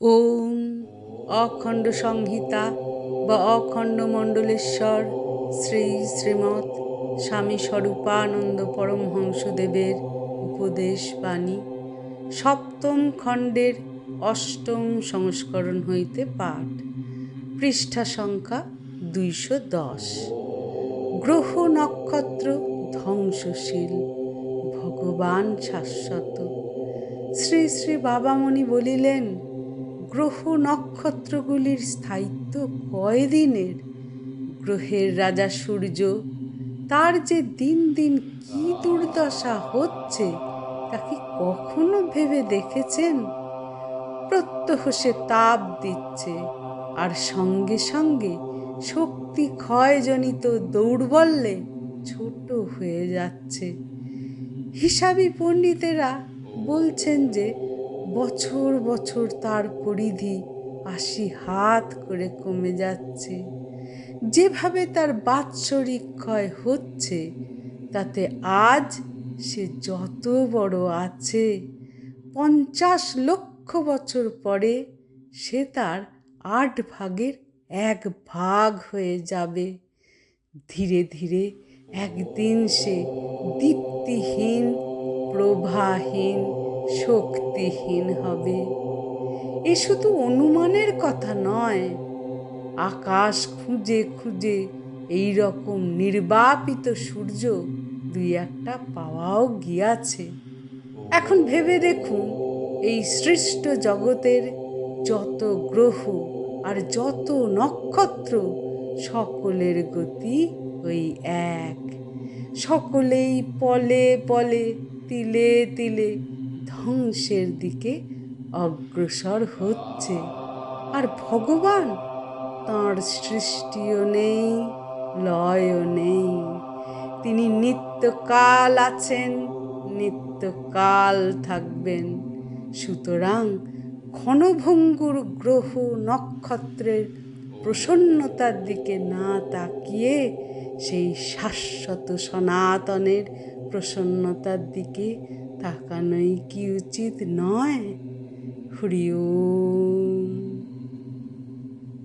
ওম অখণ্ড সংহিতা বা অখণ্ড মণ্ডলেশ্বর শ্রী শ্রীমৎ স্বামী স্বরূপানন্দ পরমহংসদেবের উপদেশ বাণী সপ্তম খণ্ডের অষ্টম সংস্করণ হইতে পাঠ, পৃষ্ঠা সংখ্যা দুইশো দশ। গ্রহ নক্ষত্র ধ্বংসশীল, ভগবান শাশ্বত। শ্রী শ্রী বাবামণি বলিলেন গ্রহ নক্ষত্রগুলির স্থায়িত্ব কয়দিনের? গ্রহের রাজা সূর্য, তার যে দিন দিন কি দুর্দশা হচ্ছে, তা কি কখনো ভেবে দেখেছেন? প্রত্যহ সে তাপ দিচ্ছে, আর সঙ্গে সঙ্গে শক্তি ক্ষয়জনিত দৌর্বল্যে ছোট হয়ে যাচ্ছে। হিসাবি পণ্ডিতেরা বলছেন যে বছর বছর তার পরিধি আশি হাত করে কমে যাচ্ছে। যেভাবে তার বাৎসরিক ক্ষয় হচ্ছে, তাতে আজ সে যত বড় আছে। পঞ্চাশ লক্ষ বছর পরে সে তার আট ভাগের এক ভাগ হয়ে যাবে। ধীরে ধীরে একদিন সে দীপ্তিহীন, প্রভাহীন শক্তিহীন হবে। এ শুধু অনুমানের কথা নয়, আকাশ খুঁজে খুঁজে এই রকম নির্বাপিত সূর্য দুই একটা পাওয়াও গিয়াছে। এখন ভেবে দেখুন, এই সৃষ্ট জগতের যত গ্রহ আর যত নক্ষত্র, সকলের গতি ওই এক। সকলেই পলে পলে, তিলে তিলে ধ্বংসের দিকে অগ্রসর হচ্ছে। আর ভগবান তাঁর সৃষ্টিও নেই, লয়ও নেই। তিনি নিত্যকাল আছেন, নিত্যকাল থাকবেন। সুতরাং ক্ষণভঙ্গুর গ্রহ নক্ষত্রের প্রসন্নতার দিকে না তাকিয়ে সেই শাশ্বত সনাতনের প্রসন্নতার দিকে তাকানোই কি উচিত নয়। হরি ওম।